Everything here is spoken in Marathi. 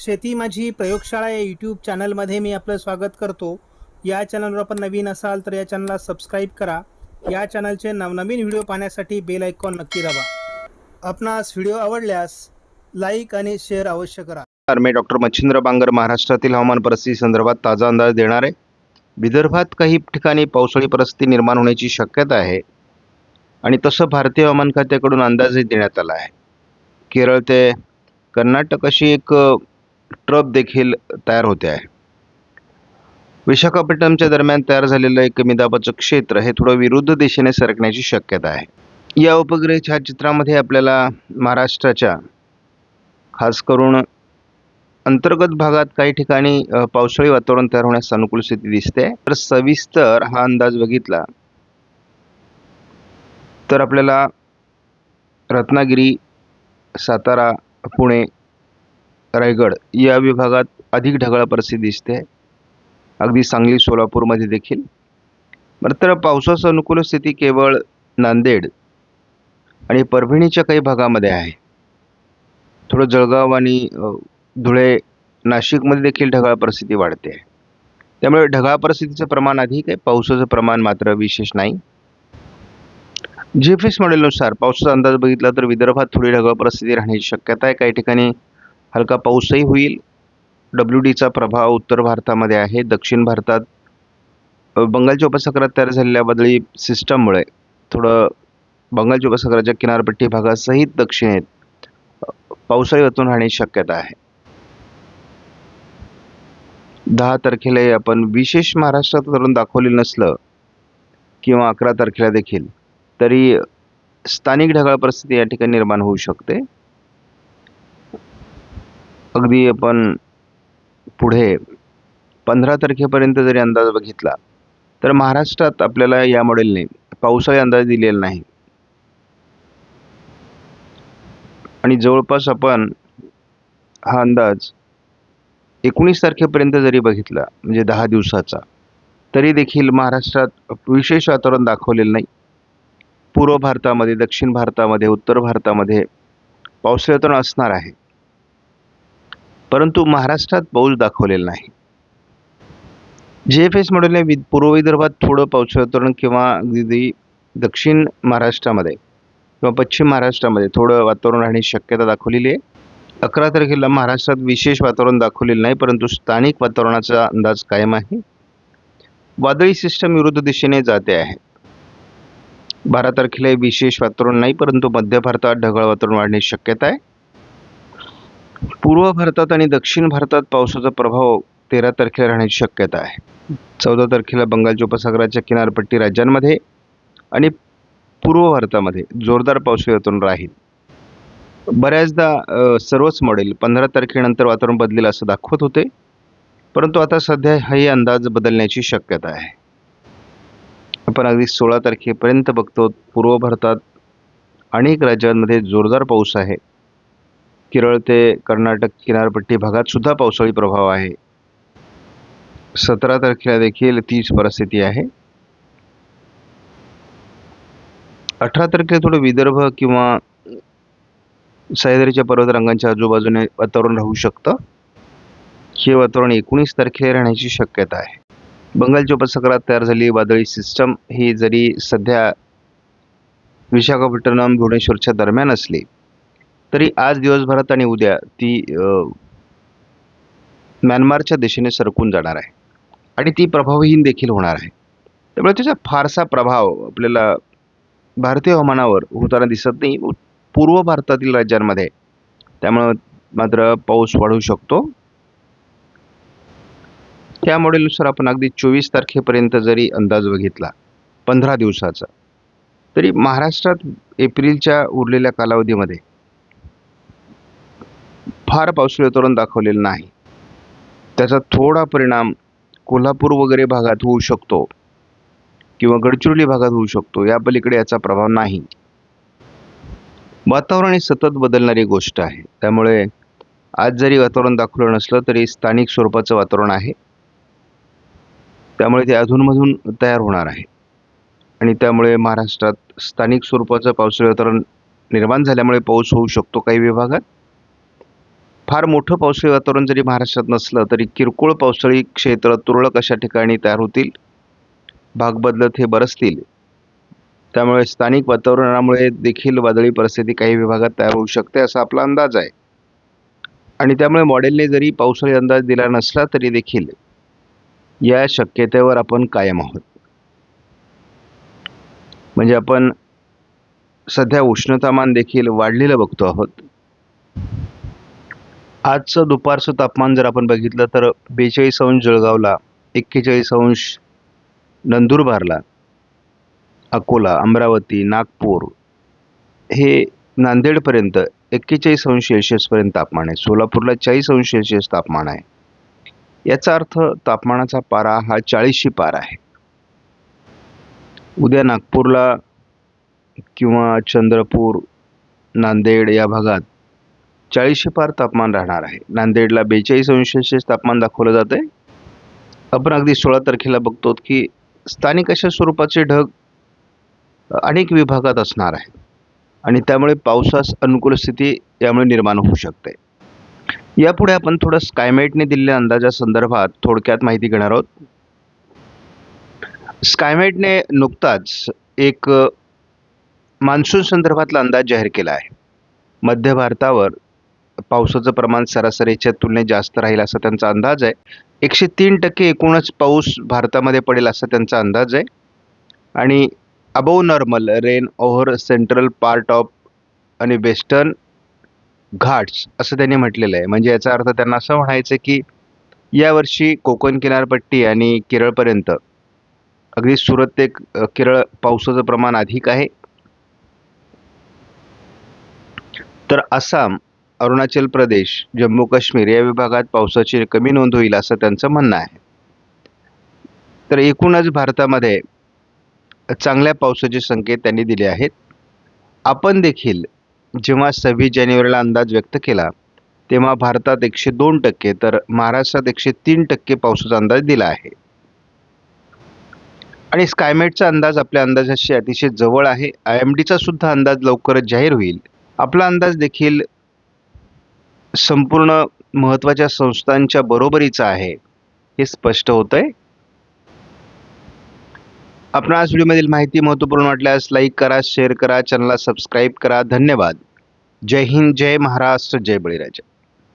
शेती माझी प्रयोगशाळा या यूट्यूब चॅनलमध्ये मी आपलं स्वागत करतो. या चॅनलवर आपण नवीन असाल तर या चॅनलला सबस्क्राईब करा. या चॅनलचे नवनवीन व्हिडिओ पाहण्यासाठी बेल आयकॉन नक्की दाबा. आपणास व्हिडिओ आवडल्यास लाईक आणि शेअर अवश्य करा. मी डॉक्टर मच्छिंद्र बांगर महाराष्ट्रातील हवामान परिस्थिती संदर्भात ताजा अंदाज देणार. आहे विदर्भात काही ठिकाणी पावसाळी परिस्थिती निर्माण होण्याची शक्यता आहे. आणि तसं भारतीय हवामान खात्याकडून अंदाजही देण्यात आला आहे. केरळ ते कर्नाटक अशी एक स्क्रब देखील तयार होते आहे. विशाखापट्टणमच्या दरम्यान तयार झालेलं एक कमी दाबाचं क्षेत्र हे थोडं विरुद्ध दिशेने सरकण्याची शक्यता आहे. या उपग्रह छायाचित्रामध्ये आपल्याला महाराष्ट्राच्या खास करून अंतर्गत भागात काही ठिकाणी पावसाळी वातावरण तयार होण्यास अनुकूल स्थिती दिसते. तर सविस्तर हा अंदाज बघितला तर आपल्याला रत्नागिरी सातारा पुणे रायगड या विभागात अधिक ढगाळ परिस्थिती दिसते. अगदी सांगली सोलापूरमध्ये देखील. मात्र तर पावसाचं अनुकूल स्थिती केवळ नांदेड आणि परभणीच्या काही भागामध्ये आहे. थोडं जळगाव आणि धुळे नाशिकमध्ये देखील ढगाळ परिस्थिती वाढते. त्यामुळे ढगाळ परिस्थितीचं प्रमाण अधिक आहे पावसाचं प्रमाण मात्र विशेष नाही. जी एफ एस मॉडेलनुसार पावसाचा अंदाज बघितला तर विदर्भात थोडी ढगाळ परिस्थिती राहण्याची शक्यता आहे. काही ठिकाणी हलका पाऊसही होईल. डब्ल्यू डीचा प्रभाव उत्तर भारतामध्ये आहे. दक्षिण भारतात बंगालच्या उपसागरात तयार झालेल्या बदली सिस्टममुळे थोडं बंगालच्या उपसागराच्या किनारपट्टी भागासहित दक्षिणेत पावसाळी वातावरण राहण्याची शक्यता आहे. दहा तारखेलाही आपण विशेष महाराष्ट्रात करून दाखवलेलं नसलं किंवा अकरा तारखेला देखील तरी स्थानिक ढगाळ परिस्थिती या ठिकाणी निर्माण होऊ शकते. अगदी आपण पुढे पंधरा तारखेपर्यंत जरी अंदाज बघितला तर महाराष्ट्रात आपल्याला या मॉडेलने पावसाळी अंदाज दिलेला नाही. आणि जवळपास आपण हा अंदाज एकोणीस तारखेपर्यंत जरी बघितला म्हणजे दहा दिवसाचा तरी देखील महाराष्ट्रात विशेष वातावरण दाखवलेलं नाही. पूर्व भारतामध्ये दक्षिण भारतामध्ये उत्तर भारतामध्ये पावसाळी वातावरण असणार आहे. परंतु महाराष्ट्रात पाऊस दाखवलेला नाही. जे एफ एस मॉडेलने वि पूर्व विदर्भात थोडं पावसाळी वातावरण किंवा अगदी दक्षिण महाराष्ट्रामध्ये किंवा पश्चिम महाराष्ट्रामध्ये थोडं वातावरण राहण्याची शक्यता दाखवलेली आहे. अकरा तारखेला महाराष्ट्रात विशेष वातावरण दाखवलेलं नाही परंतु स्थानिक वातावरणाचा अंदाज कायम आहे. वादळी सिस्टम विरुद्ध दिशेने जाते आहे. बारा तारखेला विशेष वातावरण नाही परंतु मध्य भारतात ढगाळ वातावरण वाढण्याची शक्यता आहे. पूर्व भारतात आणि दक्षिण भारतात पावसाचा प्रभाव तेरा तारखेला राहण्याची शक्यता आहे. चौदा तारखेला बंगालच्या उपसागराच्या किनारपट्टी राज्यांमध्ये आणि पूर्व भारतामध्ये जोरदार पावसाळी येतून राहील. बऱ्याचदा सर्वच मॉडेल पंधरा तारखेनंतर वातावरण बदलेल असं दाखवत होते. परंतु आता सध्या हाही अंदाज बदलण्याची शक्यता आहे. आपण अगदी सोळा तारखेपर्यंत बघतो पूर्व भारतात अनेक राज्यांमध्ये जोरदार पाऊस आहे. केरळ ते कर्नाटक किनारपट्टी भागात सुद्धा पावसाळी प्रभाव आहे. सतरा तारखेला देखील तीच परिस्थिती आहे. अठरा तारखेला थोडं विदर्भ किंवा सह्याद्रीच्या पर्वतरांगांच्या आजूबाजूने वातावरण राहू शकतं. हे वातावरण एकोणीस तारखेला राहण्याची शक्यता आहे. बंगालच्या उपसागरात तयार झालेली वादळी सिस्टम ही जरी सध्या विशाखापट्टणम भुवनेश्वरच्या दरम्यान असली तरी आज दिवसभरात आणि उद्या ती म्यानमारच्या दिशेने सरकून जाणार आहे. आणि ती प्रभावहीन देखील होणार आहे. त्यामुळे त्याचा फारसा प्रभाव आपल्याला भारतीय हवामानावर होताना दिसत नाही. पूर्व भारतातील राज्यांमध्ये. त्यामुळं मात्र पाऊस वाढू शकतो. त्या मॉडेलनुसार आपण अगदी चोवीस तारखेपर्यंत जरी अंदाज बघितला पंधरा दिवसाचा तरी महाराष्ट्रात एप्रिलच्या उरलेल्या कालावधीमध्ये फार पावसाळी वातावरण दाखवलेलं नाही. त्याचा थोडा परिणाम कोल्हापूर वगैरे भागात होऊ शकतो किंवा गडचिरोली भागात होऊ शकतो या पलीकडे याचा प्रभाव नाही. वातावरण ही सतत बदलणारी गोष्ट आहे. त्यामुळे आज जरी वातावरण दाखवलं नसलं तरी स्थानिक स्वरूपाचं वातावरण आहे. त्यामुळे ते अधूनमधून तयार होणार आहे. आणि त्यामुळे महाराष्ट्रात स्थानिक स्वरूपाचं पावसाळी वातावरण निर्माण झाल्यामुळे पाऊस होऊ शकतो काही विभागात. फार मोठं पावसाळी वातावरण जरी महाराष्ट्रात नसलं तरी किरकोळ पावसाळी क्षेत्र तुरळक अशा ठिकाणी तयार होतील. भाग बदलत हे बरसतील. त्यामुळे स्थानिक वातावरणामुळे देखील वादळी परिस्थिती काही विभागात तयार होऊ शकते असा आपला अंदाज आहे. आणि त्यामुळे मॉडेलने जरी पावसाळी अंदाज दिला नसला तरी देखील या शक्यतेवर आपण कायम आहोत. म्हणजे आपण सध्या उष्णतामान देखील वाढलेलं बघतो आहोत. आजचं दुपारचं तापमान जर आपण बघितलं तर बेचाळीस अंश जळगावला एक्केचाळीस अंश नंदुरबारला अकोला अमरावती नागपूर हे नांदेडपर्यंत एक्केचाळीस अंश सेल्शियसपर्यंत तापमान आहे. सोलापूरला चाळीस अंश सेल्शियस तापमान आहे. याचा अर्थ तापमानाचा पारा हा चाळीसशी पार आहे. उद्या नागपूरला किंवा चंद्रपूर नांदेड या भागात चाळीसशे पार तापमान राहणार आहे. नांदेडला बेचाळीस अंश तापमान दाखवलं जात आहे आपण अगदी सोळा तारखेला बघतो की स्थानिक अशा स्वरूपाचे ढग अनेक विभागात असणार आहेत. आणि त्यामुळे पावसास अनुकूल स्थिती यामुळे निर्माण होऊ शकते. यापुढे आपण थोडं स्कायमेटने दिलेल्या अंदाजासंदर्भात थोडक्यात माहिती घेणार आहोत. स्कायमेटने नुकताच एक मान्सून संदर्भातला अंदाज जाहीर केला आहे. मध्य भारतावर पावसाचं प्रमाण सरासरीच्या तुलनेत जास्त राहील असा त्यांचा अंदाज आहे. एकशे तीन टक्के एकूणच पाऊस भारतामध्ये पडेल असा त्यांचा अंदाज आहे. आणि above normal rain over central part of आणि वेस्टर्न घाट्स असं त्यांनी म्हटलेलं आहे. म्हणजे याचा अर्थ त्यांना असं म्हणायचं की यावर्षी कोकण किनारपट्टी आणि केरळपर्यंत अगदी सुरत ते केरळ पावसाचं प्रमाण अधिक आहे. तर आसाम अरुणाचल प्रदेश जम्मू काश्मीर या विभागात पावसाची कमी नोंद होईल असं त्यांचं म्हणणं आहे. तर एकूणच भारतामध्ये चांगल्या पावसाचे संकेत त्यांनी दिले आहेत. आपण देखील जेव्हा सव्वीस जानेवारीला अंदाज व्यक्त केला तेव्हा भारतात एकशे दोन टक्के तर महाराष्ट्रात एकशे तीन टक्के पावसाचा अंदाज दिला आहे. आणि स्कायमेटचा अंदाज आपल्या अंदाजाशी अतिशय जवळ आहे. आय एम डीचा सुद्धा अंदाज लवकरच जाहीर होईल. आपला अंदाज देखील संपूर्ण महत्त्वाच्या संस्थांच्या बरोबरीचा आहे हे स्पष्ट होत आहे आपणास व्हिडिओमधील माहिती महत्त्वपूर्ण वाटल्यास लाईक करा शेअर करा चॅनलला सबस्क्राईब करा. धन्यवाद. जय हिंद जय महाराष्ट्र जय बळीराजा.